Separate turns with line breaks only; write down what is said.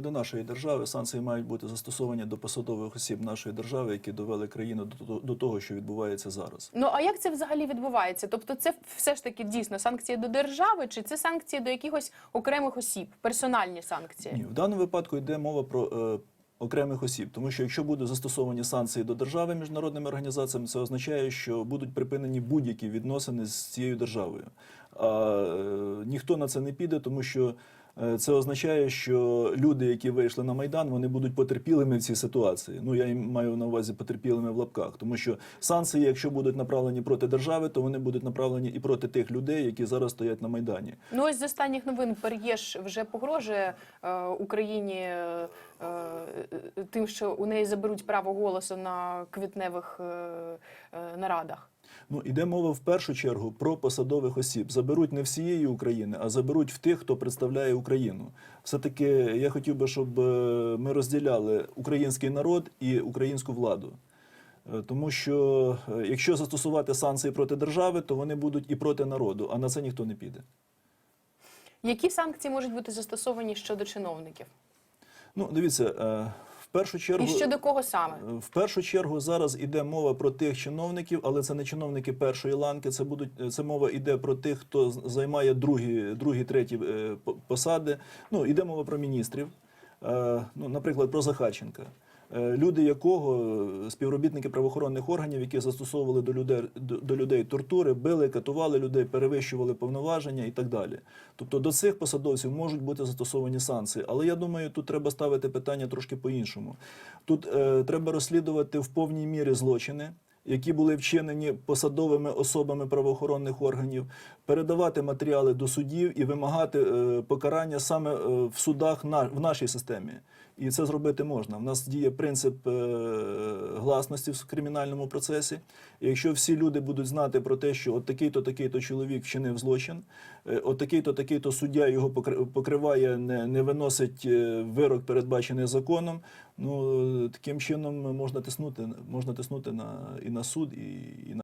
не до нашої держави. Санкції мають бути застосовані до посадових осіб нашої держави, які довели країну до, того- до того, що відбувається зараз.
Ну а як це взагалі відбувається? Тобто, це все ж таки дійсно санкції до держави, чи це санкції до якихось окремих осіб, персональні санкції?
Ні, в даному випадку йде мова про. е, Окремих осіб, тому що якщо будуть застосовані санкції до держави міжнародними організаціями, це означає, що будуть припинені будь-які відносини з цією державою. А е, ніхто на це не піде, тому що е, це означає, що люди, які вийшли на майдан, вони будуть потерпілими в цій ситуації. Ну я їм маю на увазі потерпілими в лапках, тому що санкції, якщо будуть направлені проти держави, то вони будуть направлені і проти тих людей, які зараз стоять на майдані.
Ну ось з останніх новин Пер'єш вже погрожує е, Україні е, е, тим, що у неї заберуть право голосу на квітневих е, е, нарадах.
Ну, іде мова в першу чергу про посадових осіб. Заберуть не всієї України, а заберуть в тих, хто представляє Україну. Все-таки я хотів би, щоб е, ми розділяли український народ і українську владу. Е, Тому що е, якщо застосувати санкції проти держави, то вони будуть і проти народу, а на це ніхто не піде.
Які санкції можуть бути застосовані щодо чиновників?
Ну, дивіться, першу чергу.
І щодо кого саме?
В першу чергу зараз іде мова про тих чиновників, але це не чиновники першої ланки. Це будуть це мова йде про тих, хто займає другі, другі, треті е, посади. Ну іде мова про міністрів. Е, Ну, наприклад, про Захарченка. Е, Люди якого е, співробітники правоохоронних органів, які застосовували до людей до, людей тортури, били, катували людей, перевищували повноваження і так далі. Тобто до цих посадовців можуть бути застосовані санкції. Але я думаю, тут треба ставити питання трошки по-іншому. Тут е, треба розслідувати в повній мірі злочини. Які були вчинені посадовими особами правоохоронних органів, передавати матеріали до судів і вимагати е, покарання саме е, в судах в нашій системі. І це зробити можна. В нас діє принцип е, гласності в кримінальному процесі. Якщо всі люди будуть знати про те, що от такий-то такий-то чоловік вчинив злочин, от такий-то такий-то суддя його покри- покриває, не, не виносить вирок, передбачений законом. Ну таким чином можна тиснути, можна тиснути на і на суд, і, і на.